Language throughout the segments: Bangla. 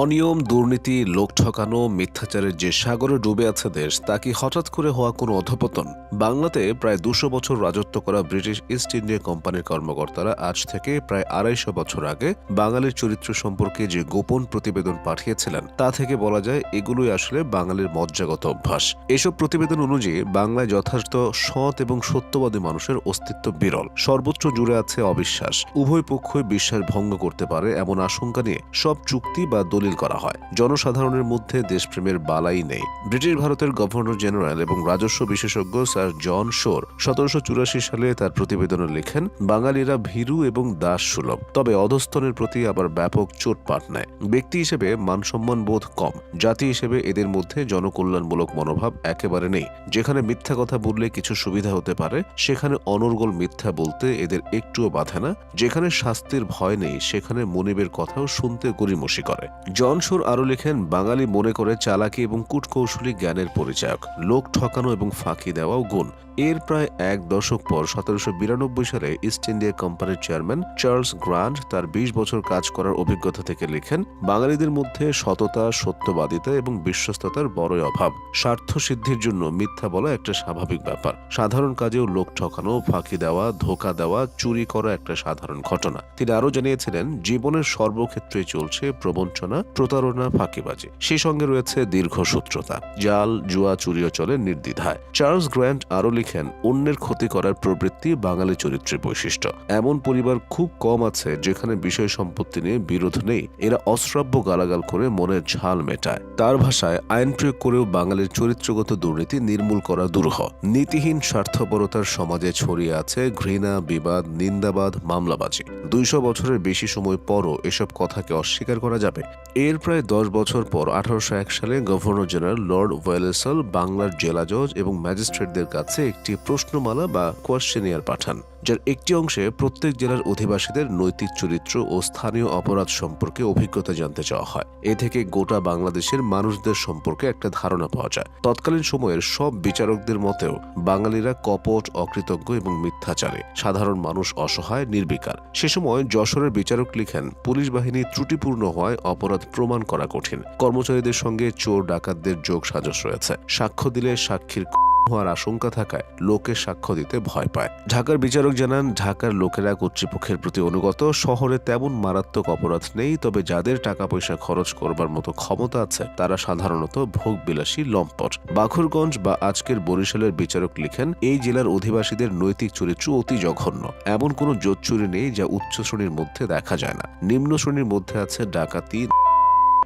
অনিয়ম, দুর্নীতি, লোক ঠকানো, মিথ্যাচারের যে সাগরে ডুবে আছে দেশ, তা কি হঠাৎ করে হওয়া কোনো অধপতন? বাংলাতে প্রায় দুশো বছর রাজত্ব করা ব্রিটিশ ইস্ট ইন্ডিয়া কোম্পানির কর্মকর্তারা আজ থেকে প্রায় আড়াইশো বছর আগে বাঙালির চরিত্র সম্পর্কে যে গোপন প্রতিবেদন পাঠিয়েছিলেন, তা থেকে বলা যায় এগুলোই আসলে বাঙালির মজ্জাগত অভ্যাস। এসব প্রতিবেদন অনুযায়ী বাংলায় যথার্থ সৎ এবং সত্যবাদী মানুষের অস্তিত্ব বিরল। সর্বোচ্চ জুড়ে আছে অবিশ্বাস। উভয় পক্ষই বিশ্বাস ভঙ্গ করতে পারে এমন আশঙ্কা নিয়ে সব চুক্তি বা দলিল করা হয়। জনসাধারণের মধ্যে দেশপ্রেমের বালাই নেই। ব্রিটিশ ভারতের গভর্নর জেনারেল এবং রাজস্ব বিশেষজ্ঞ স্যার জন শোর সতেরোশো চুরাশি সালে তার প্রতিবেদনে লেখেন, বাঙালিরা ভীরু এবং দাস সুলভ, তবে অধস্তনের প্রতি আবার ব্যাপক চোটপাট নেয়। ব্যক্তি হিসেবে মানসম্মান বোধ কম, জাতি হিসেবে এদের মধ্যে জনকল্যাণমূলক মনোভাব একেবারে নেই। যেখানে মিথ্যা কথা বললে কিছু সুবিধা হতে পারে, সেখানে অনর্গল মিথ্যা বলতে এদের একটুও বাধে না। যেখানে শাস্তির ভয় নেই, সেখানে মনিবের কথাও শুনতে গরিমসি করে। জন শোর আরও লেখেন, বাঙালি মনে করে চালাকি এবং কূটকৌশলী জ্ঞানের পরিচায়ক। লোক ঠকানো এবং ফাঁকি দেওয়াও গুণ। এর প্রায় এক দশক পর সতেরোশো বিরানব্বই সালে ইস্ট ইন্ডিয়া কোম্পানির চেয়ারম্যান চার্লস গ্রান্ট তার বিশ বছর কাজ করার অভিজ্ঞতা থেকে লিখেন, বাঙালিদের মধ্যে সততা, সত্যবাদিতা এবং বিশ্বস্ততার বড়ই অভাব। স্বার্থ সিদ্ধির জন্য মিথ্যা বলা একটা স্বাভাবিক ব্যাপার। সাধারণ কাজেও লোক ঠকানো, ফাঁকি দেওয়া, ধোকা দেওয়া, চুরি করা একটা সাধারণ ঘটনা। তিনি আরও জানিয়েছিলেন, জীবনের সর্বক্ষেত্রে চলছে প্রবঞ্চনা প্রতারণা, ফাঁকিবাজি। সেই সঙ্গে রয়েছে দীর্ঘসূত্রতা জাল, জুয়া, চুরিও চলে নির্দ্বিধায়। চার্লস গ্র্যান্ট আরও লিখেন, অন্যের ক্ষতি করার প্রবৃত্তি বাঙালি চরিত্রের বৈশিষ্ট্য। এমন পরিবার খুব কম আছে যেখানে বিষয় সম্পত্তি নিয়ে বিরোধ নেই। এরা অশ্রাব্য গালাগাল করে মনের ঝাল মেটায়। তার ভাষায় আইন প্রয়োগ করেও বাঙালির চরিত্রগত দুর্নীতি নির্মূল করা দুরূহ। নীতিহীন স্বার্থপরতার সমাজে ছড়িয়ে আছে ঘৃণা, বিবাদ, নিন্দাবাদ, মামলাবাজি। দুইশো বছরের বেশি সময় পরও এসব কথাকে অস্বীকার করা যাবে। এর প্রায় দশ বছর পর আঠারোশো এক সালে গভর্নর জেনারেল লর্ড ওয়েলেসল বাংলার জেলা জজ এবং ম্যাজিস্ট্রেটদের কাছে একটি প্রশ্নমালা বা কোয়েশ্চেনিয়ার পাঠান। যার একটি অংশে প্রত্যেক জেলার অধিবাসীদের নৈতিক চরিত্র ও স্থানীয় অপরাধ সম্পর্কে অভিজ্ঞতা জানতে চাওয়া হয়। এ থেকে গোটা বাংলাদেশের মানুষদের সম্পর্কে একটা ধারণা পাওয়া যায়। তৎকালীন সময়ের সব বিচারকদের মতেও বাঙালিরা কপট, অকৃতজ্ঞ এবং মিথ্যাচারে। সাধারণ মানুষ অসহায়, নির্বিকার। সে সময় যশোরের বিচারক লিখেন, পুলিশ বাহিনী ত্রুটিপূর্ণ হওয়ায় অপরাধ প্রমাণ করা কঠিন। কর্মচারীদের সঙ্গে চোর ডাকাতদের যোগ সাজস রয়েছে। সাক্ষ্য দিলে সাক্ষীর হওয়ার আশঙ্কা থাকায় লোকে সাক্ষ্য দিতে ভয় পায়। ঢাকার বিচারক জানান, ঢাকার লোকেরা কর্তৃপক্ষের প্রতি অনুগত। শহরে তেমন মারাত্মক অপরাধ নেই, তবে যাদের টাকা পয়সা খরচ করবার মতো ক্ষমতা আছে, তারা সাধারণত ভোগ বিলাসী লম্পট। বাখুরগঞ্জ বা আজকের বরিশালের বিচারক লিখেন, এই জেলার অধিবাসীদের নৈতিক চরিত্র অতি জঘন্য। এমন কোনো জোচ্চুরি নেই যা উচ্চ শ্রেণির মধ্যে দেখা যায় না। নিম্ন শ্রেণির মধ্যে আছে ডাকাতি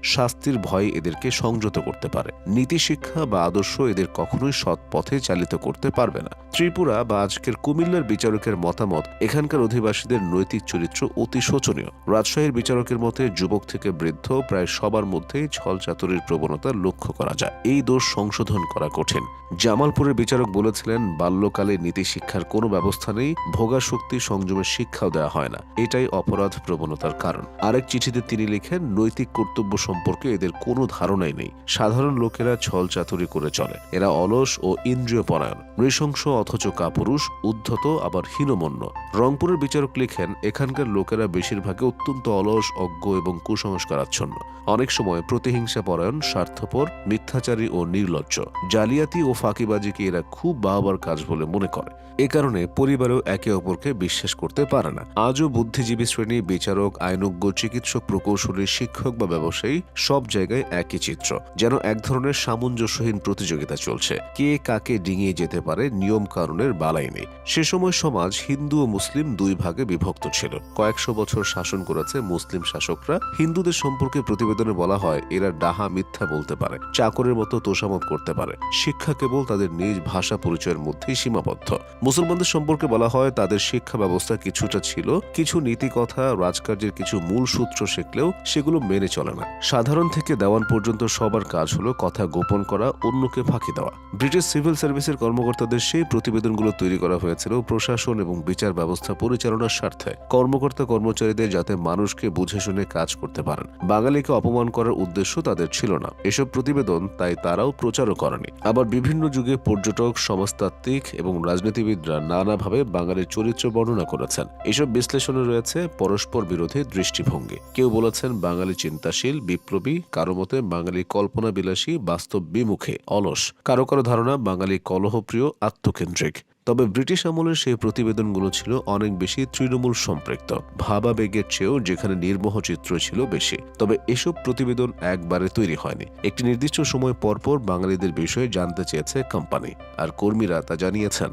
শাস্তির ভয় এদেরকে সংযত করতে পারে। নীতি শিক্ষা বা আদর্শ এদের কখনোই সৎ পথে চালিত করতে পারবে না। ত্রিপুরা বা আজকের কুমিল্লার বিচারকের মতামত, এখানকার অধিবাসীদের নৈতিক চরিত্র অতি শোচনীয়। রাজশাহীর বিচারকের মতে, যুবক থেকে বৃদ্ধ প্রায় সবার মধ্যেই ছল চাতুরির প্রবণতা লক্ষ্য করা যায়। এই দোষ সংশোধন করা কঠিন। জামালপুরের বিচারক বলেছিলেন, বাল্যকালে নীতি শিক্ষার কোনো ব্যবস্থা নেই, ভোগা শক্তি সংযমের শিক্ষাও দেওয়া হয় না। এটাই অপরাধ প্রবণতার কারণ। আরেক চিঠিতে তিনি লিখেন, নৈতিক কর্তব্য সম্পর্কে এদের কোনো ধারণাই নেই। সাধারণ লোকেরা ছল চাতুরি করে চলে। এরা অলস ও ইন্দ্রিয় পরায়ণ নৃশংস অথচ কাপুরুষ, উদ্ধত, আবার হীনমন্য। রংপুরের বিচারক লিখেন, এখানকার লোকেরা বেশিরভাগে অত্যন্ত অলস, অজ্ঞ এবং কুসংস্কারাচ্ছন্ন। অনেক সময় প্রতিহিংসা পরায়ণ স্বার্থপর, মিথ্যাচারী ও নির্লজ্জ। জালিয়াতি ও ফাঁকিবাজিকে এরা খুব বাহবার কাজ বলে মনে করে। এ কারণে পরিবারেও একে অপরকে বিশ্বাস করতে পারে না। আজও বুদ্ধিজীবী শ্রেণি বিচারক, আইনজ্ঞ, চিকিৎসক, প্রকৌশলী, শিক্ষক বা ব্যবসায়ী সব জায়গায় একই চিত্র, যেন এক ধরনের সামঞ্জস্যহীন প্রতিযোগিতা চলছে। কে কাকে ডিঙিয়ে যেতে পারে নিয়ম কানুনের বালাই নেই। সে সময় সমাজ হিন্দু ও মুসলিম দুই ভাগে বিভক্ত ছিল। কয়েকশো বছর শাসন করেছে মুসলিম শাসকরা। হিন্দুদের সম্পর্কে প্রতিবেদনে বলা হয়, এরা ডাহা মিথ্যা বলতে পারে, চাকরের মতো তোষামত করতে পারে। শিক্ষা কেবল তাদের নিজ ভাষা পরিচয়ের মধ্যেই সীমাবদ্ধ। মুসলমানদের সম্পর্কে বলা হয়, তাদের শিক্ষা ব্যবস্থা কিছুটা ছিল, কিছু নীতি কথা রাজকার্যের কিছু মূল সূত্র শিখলেও সেগুলো মেনে চলে না। সাধারণ থেকে দেওয়ান পর্যন্ত সবার কাজ হলো কথা গোপন করা, অন্যকে ফাঁকি দেওয়া। ব্রিটিশ সিভিল সার্ভিসের কর্মকর্তাদের সেই প্রতিবেদনগুলো তৈরি করা হয়েছিল প্রশাসন এবং বিচার ব্যবস্থা পরিচালনার স্বার্থে। কর্মকর্তা কর্মচারীদের যাতে মানুষকে বুঝে শুনে কাজ করতে পারেন। বাঙালিকে অপমান করার উদ্দেশ্য তাদের ছিল না। এসব প্রতিবেদন তাই তারাও প্রচারও করেনি। আবার বিভিন্ন যুগে পর্যটক, সমাজতাত্ত্বিক এবং রাজনীতিবিদরা নানাভাবে বাঙালির চরিত্র বর্ণনা করেছেন। এসব বিশ্লেষণে রয়েছে পরস্পর বিরোধী দৃষ্টিভঙ্গি। কেউ বলেছেন বাঙালি চিন্তাশীল বিপ্লবী, কারও মতে বাঙালি কল্পনা বিলাসী বাস্তব বিমুখে অলস, কারও কারও ধারণা বাঙালি কলহপ্রিয়, আত্মকেন্দ্রিক। তবে ব্রিটিশ আমলের সেই প্রতিবেদনগুলো ছিল অনেক বেশি তৃণমূল সম্পৃক্ত। ভাবাবেগের চেয়েও যেখানে নির্মোহ চিত্র ছিল বেশি। তবে এসব প্রতিবেদন একবারে তৈরি হয়নি। একটি নির্দিষ্ট সময় পরপর বাঙালিদের বিষয়ে জানতে চেয়েছে কোম্পানি। আর কর্মীরা তা জানিয়েছেন।